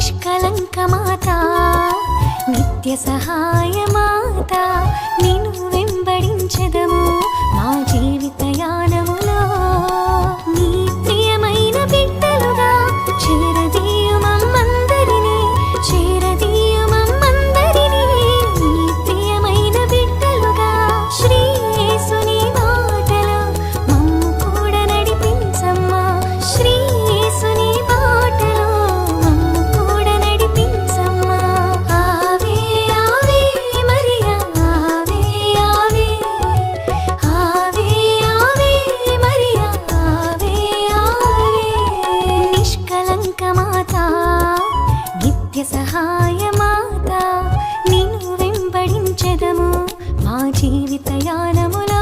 నిష్కలంక మాత నిత్య సహాయ మాత నిన్ను వెంబడించదము. మా సఖ్య సహాయ మాత నిన్ను వెంబడించదము. మా జీవిత యానములో